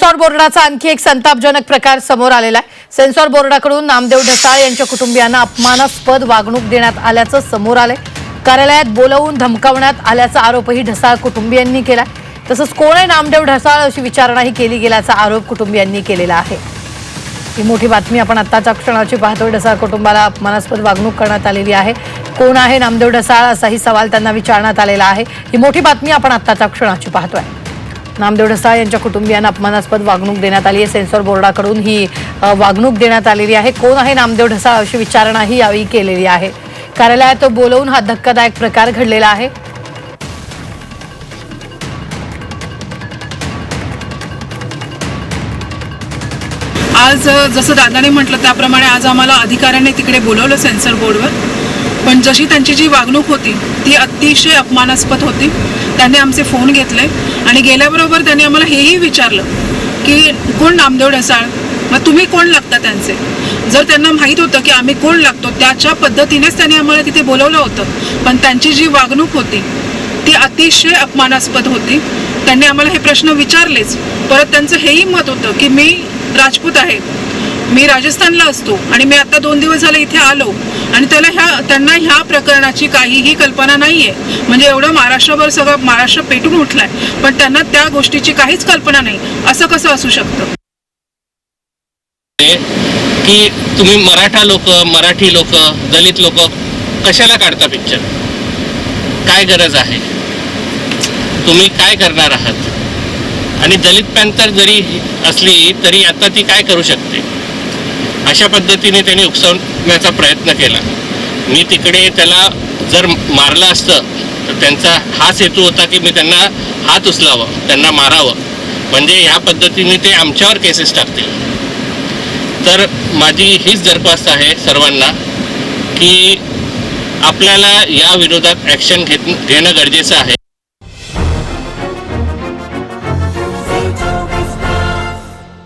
Censor बोर्डाचा आणखी एक संतापजनक प्रकार समोर आलेला आहे. सेन्सॉर बोर्डाकडून नामदेव ढसाळ यांच्या कुटुंबियांना अपमानास्पद वागणूक देण्यात आल्याचं समोर आलंय. कार्यालयात बोलवून धमकावण्यात आल्याचा आरोपही ढसाळ कुटुंबियांनी केला तसंच कोण आहे नामदेव ढसाळ अशी विचारणाही केली गेल्याचा आरोप कुटुंबियांनी केलेला आहे. ही मोठी बातमी आपण आत्ताच्या क्षणाची पाहतोय. ढसाळ कुटुंबाला अपमानास्पद वागणूक करण्यात आलेली आहे. कोण आहे नामदेव ढसाळ असाही सवाल त्यांना विचारण्यात आलेला आहे. ही मोठी बातमी आपण आत्ताच्या क्षणाची पाहतोय. नामदेव ढसाळ यांच्या कुटुंबियांना अपमानास्पद वागणूक देण्यात आली आहे. सेन्सॉर बोर्डाकडून ही वागणूक देण्यात आलेली आहे. कोण आहे नामदेव ढसाळ अशी विचारणाही यावेळी केलेली आहे. कार्यालयात बोलवून हा धक्कादायक प्रकार घडलेला आहे. आज जसं दादाने म्हटलं त्याप्रमाणे आज आम्हाला अधिकाऱ्यांनी तिकडे बोलवलं सेन्सर बोर्डवर. पण जशी त्यांची जी वागणूक होती ती अतिशय अपमानास्पद होती. त्यांनी आमचे फोन घेतले आणि गेल्याबरोबर त्यांनी आम्हाला हेही विचारलं की कोण नामदेव ढसाळ? मग तुम्ही कोण लागता त्यांचे? जर त्यांना माहीत होतं की आम्ही कोण लागतो त्याच्या पद्धतीनेच त्यांनी आम्हाला तिथे बोलवलं होतं. पण त्यांची जी वागणूक होती ती अतिशय अपमानास्पद होती. त्यांनी आम्हाला हे प्रश्न विचारलेच. परत त्यांचं हेही मत होतं की मी राजपूत आहे. मी राजस्थानला असतो आणि मी आता दोन दिवस झाले इथे आलो आणि त्याला ह्या त्यांना ह्या प्रकरणाची काहीही कल्पना नाहीये. म्हणजे एवढं महाराष्ट्रभर सगळं महाराष्ट्र पेटून उठलाय. पण त्यांना त्या गोष्टीची काहीच कल्पना नाही. असं कसं असू शकतं? की तुम्ही मराठा लोक मराठी लोक दलित लोक कशाला काढता पिक्चर काय गरज आहे? तुम्ही काय करणार आहात? आणि दलित पॅन्थर जरी असली तरी आता ती काय करू शकते? अशा पद्धतीने त्यांनी उकसवण्याचा प्रयत्न केला. मी तिकडे त्याला जर मारलं असतं तर त्यांचा हाच हेतू होता की मी त्यांना हात उचलावं त्यांना मारावं. म्हणजे ह्या पद्धतीने ते आमच्यावर केसेस टाकतील. तर माझी हीच दरखास्त आहे सर्वांना की आपल्याला या विरोधात ॲक्शन घेत घेणं गरजेचं आहे.